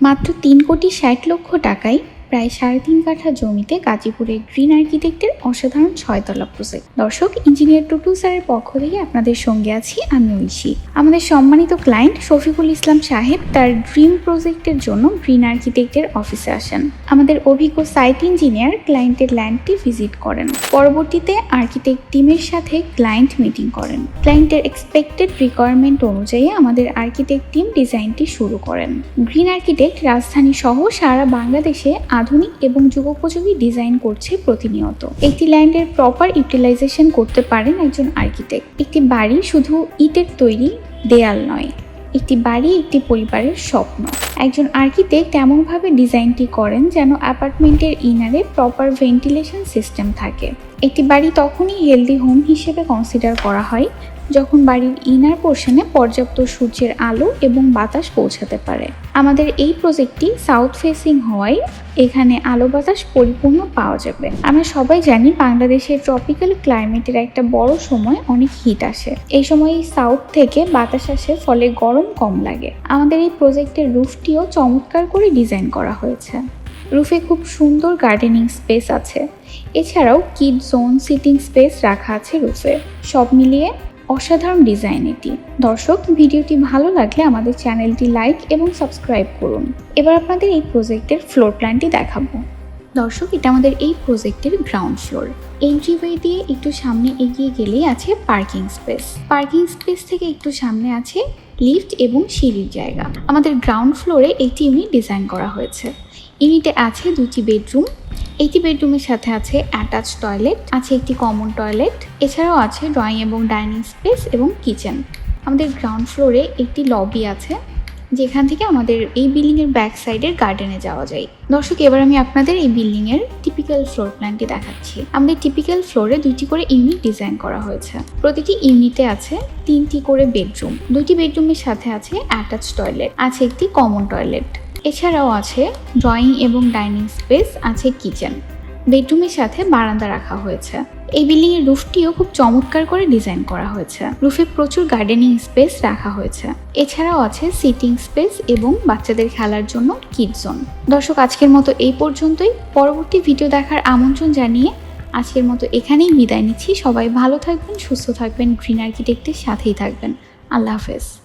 মাত্র তিন কোটি ষাট লক্ষ টাকায় প্রায় সাড়ে তিন কাঠা জমিতে গাজীপুরের গ্রিন আর্কিটেক্টের অসাধারণ ছয়তলা প্রজেক্ট দর্শক ইঞ্জিনিয়ার টুটু স্যারের পক্ষ থেকে আপনাদের সঙ্গে আছি আমি ঐশী। আমাদের সম্মানিত ক্লায়েন্ট শফিকুল ইসলাম সাহেব তার ড্রিম প্রজেক্টের জন্য গ্রিন আর্কিটেক্টের অফিসে আসেন। আমাদের অভিজ্ঞ সাইট ইঞ্জিনিয়ার ক্লায়েন্টের ল্যান্ডটি ভিজিট করেন। পরবর্তীতে আর্কিটেক্ট টিমের সাথে ক্লায়েন্ট মিটিং করেন। ক্লায়েন্টের এক্সপেক্টেড রিকোয়ারমেন্ট অনুযায়ী আমাদের আর্কিটেক্ট টিম ডিজাইনটি শুরু করেন। গ্রিন আর্কিটেক্ট রাজধানী সহ সারা বাংলাদেশে আধুনিক এবং যুগোপযোগী ডিজাইন করছে প্রতিনিয়ত। একটি ল্যান্ডের প্রপার ইউটিলাইজেশন করতে পারেন একজন আর্কিটেক্ট। একটি বাড়ি শুধু ইটের তৈরি দেয়াল নয়, একটি বাড়ি একটি পরিবারের স্বপ্ন। একজন আর্কিটেক্ট এমনভাবে ডিজাইনটি করেন যেন অ্যাপার্টমেন্টের ইনারে প্রপার ভেন্টিলেশন সিস্টেম থাকে। একটি বাড়ি তখনই হেলদি হোম হিসেবে কনসিডার করা হয় যখন বাড়ির ইনার পোর্শনে পর্যাপ্ত সূর্যের আলো এবং বাতাস পৌঁছাতে পারে। আমাদের এই প্রজেক্টটি সাউথ ফেসিং হওয়ায় এখানে আলো বাতাস পরিপূর্ণ পাওয়া যাবে। আমরা সবাই জানি বাংলাদেশের ট্রপিক্যাল ক্লাইমেটের একটা বড় সময় অনেক হিট আসে। এই সময় সাউথ থেকে বাতাস আসে, ফলে গরম কম লাগে। আমাদের এই প্রজেক্টের রুফটিও চমৎকার করে ডিজাইন করা হয়েছে। রুফে খুব সুন্দর গার্ডেনিং স্পেস আছে। এছাড়াও কিড জোন সিটিং স্পেস রাখা আছে রুফে সব মিলিয়ে অসাধারণ ডিজাইন এটি। দর্শক, ভিডিওটি ভালো লাগলে আমাদের চ্যানেলটি লাইক এবং সাবস্ক্রাইব করুন। এবার আপনাদের এই প্রজেক্টের ফ্লোর প্ল্যানটি দেখাবো। দর্শক, এটা আমাদের এই প্রজেক্টের গ্রাউন্ড ফ্লোর। এন্ট্রি এন্ট্রিওয়ে দিয়ে একটু সামনে এগিয়ে গেলেই আছে পার্কিং স্পেস। পার্কিং স্পেস থেকে একটু সামনে আছে লিফট এবং সিঁড়ির জায়গা। আমাদের গ্রাউন্ড ফ্লোরে একটি ইউনিট ডিজাইন করা হয়েছে। ইউনিটে আছে দুটি বেডরুম। একটি বেডরুমের সাথে আছে অ্যাটাচ টয়লেট, আছে একটি কমন টয়লেট, এছাড়াও আছে ড্রয়িং এবং ডাইনিং স্পেস এবং কিচেন। আমাদের গ্রাউন্ড ফ্লোরে একটি লবি আছে, যেখান থেকে আমাদের এই বিল্ডিংয়ের ব্যাক সাইডের গার্ডেনে যাওয়া যায়। দর্শক, এবার আমি আপনাদের এই বিল্ডিংয়ের টিপিক্যাল ফ্লোর প্ল্যানটি দেখাচ্ছি। আমাদের টিপিক্যাল ফ্লোরে দুইটি করে ইউনিট ডিজাইন করা হয়েছে। প্রতিটি ইউনিটে আছে তিনটি করে বেডরুম। দুটি বেডরুমের সাথে আছে অ্যাটাচ টয়লেট, আছে একটি কমন টয়লেট। এছাড়াও আছে ড্রয়িং এবং ডাইনিং স্পেস, আছে কিচেন। বেডরুমের সাথে বারান্দা রাখা হয়েছে। এই বিল্ডিং এর রুফটিও খুব চমৎকার করে ডিজাইন করা হয়েছে। রুফে প্রচুর গার্ডেনিং স্পেস রাখা হয়েছে। এছাড়াও আছে সিটিং স্পেস এবং বাচ্চাদের খেলার জন্য কিড জোন। দর্শক, আজকের মতো এই পর্যন্তই। পরবর্তী ভিডিও দেখার আমন্ত্রণ জানিয়ে আজকের মতো এখানেই বিদায় নিচ্ছি। সবাই ভালো থাকবেন, সুস্থ থাকবেন, গ্রিন আর্কিটেক্টের সাথেই থাকবেন। আল্লাহ হাফেজ।